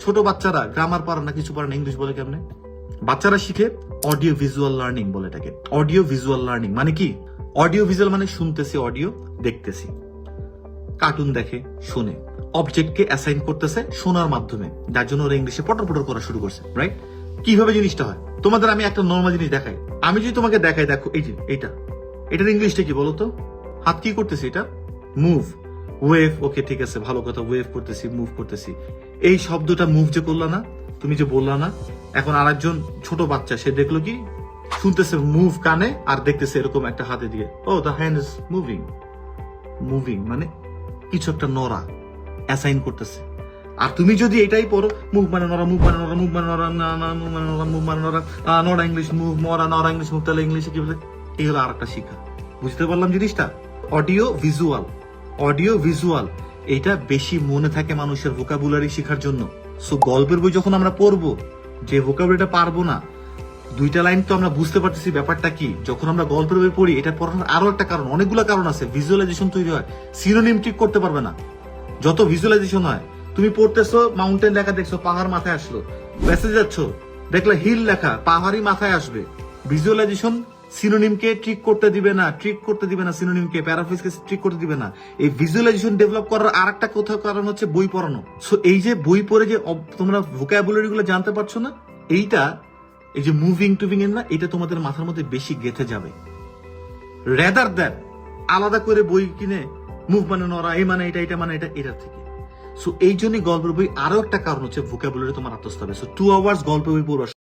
ছোট বাচ্চারা গ্রামার পারে না, কিছু পারে না ইংলিশ বলে কেমনে? বাচ্চারা শিখে অডিও ভিজুয়াল লার্নিং বলে এটাকে। অডিও ভিজুয়াল লার্নিং মানে কি? অডিও ভিজুয়াল মানে শুনতেছি অডিও দেখতেছি। কার্টুন দেখে, শুনে। অবজেক্টকে অ্যাসাইন করতেছে শোনার মাধ্যমে। যার জন্য ওরা ইংলিশে পটর পটর করা শুরু করছে রাইট কীভাবে জিনিসটা হয়? তোমাদের আমি একটা নর্মাল জিনিস দেখাই। আমি যদি তোমাকে দেখাই, দেখো, এই যে, এইটা। এটার ইংলিশটা কি বলতো? হাত কি করতেছি এটা? মুভ ওয়েভ ওকে ঠিক আছে ভালো কথা ওয়েভ করতেছি মুভ করতেছি। এই শব্দটা মুভ যে করলা না তুমি যে বললা না এখন আরেকজন ছোট বাচ্চা সে দেখল কি? শুনতেছে মুভ কানে আর দেখতেছে এরকম একটা হাতে দিয়ে। ও the hand is moving moving মানে কিছু একটা নড়া অ্যাসাইন করতেছে। আর তুমি যদি এটাই পড়ো মুভ মানে নরা মুভ মানে নড়া মুভ মানে নরা না না মুভ মানে নড়া মুভ মানে আহ, নড়া ইংলিশ মুভ মরা নড়া ইংলিশ মুভ তাহলে ইংলিশে কি বলে? এই হলো আর একটা শিক্ষা। বুঝতে পারলাম জিনিসটা? অডিও ভিজুয়াল অডিও ভিজুয়াল, এটা বেশি মনে থাকে মানুষের ভোকাবুলারি শেখার জন্য। সো গল্পের বই যখন আমরা পড়ব, যে ভোকাবুলারিটা পারব না, দুইটা লাইন তো আমরা বুঝতে পারতেছি ব্যাপারটা কি। যখন আমরা গল্পের বই পড়ি, এটা পড়ানোর আরও একটা কারণ, অনেকগুলো কারণ আছে। ভিজুয়ালাইজেশন তৈরি হয় সিনোনিম ঠিক করতে পারবে না। যত ভিজুয়ালাইজেশন হয়, তুমি পড়তেছো মাউন্টেন লেখা দেখছ, পাহাড় মাথায় আসলো মেসেজ যাচ্ছ, দেখলে হিল লেখা পাহাড়ি মাথায় আসবে। ভিজুয়ালাইজেশন সিনোনিমকে ট্রিক করতে দিবে না ট্রিক করতে দিবে না সিনোনিমকে প্যারাফ্রেজকে ট্রিক করতে দিবে না। এই ভিজুয়ালাইজেশন ডেভেলপ করার আর একটা কোথাও কারণ হচ্ছে বই পড়ানো। সো এই যে বই পড়ে যে তোমরা ভোকাবুলারি গুলো জানতে পারছ না, এইটা, এই যে মুভিং টুভিং এর না, এটা তোমাদের মাথার মধ্যে বেশি গেথে যাবে। রেদার দ্যান আলাদা করে বই কিনে মুভ মানে নড়া এই মানে এটা এটা মানে এটা, এটার থেকে। সো এই জন্যই গল্পের বই আরও একটা কারণ হচ্ছে ভোকাবুলারি তোমার আত্মস্থ হবে। সো টু আওয়ার্স গল্পের বই পড়বা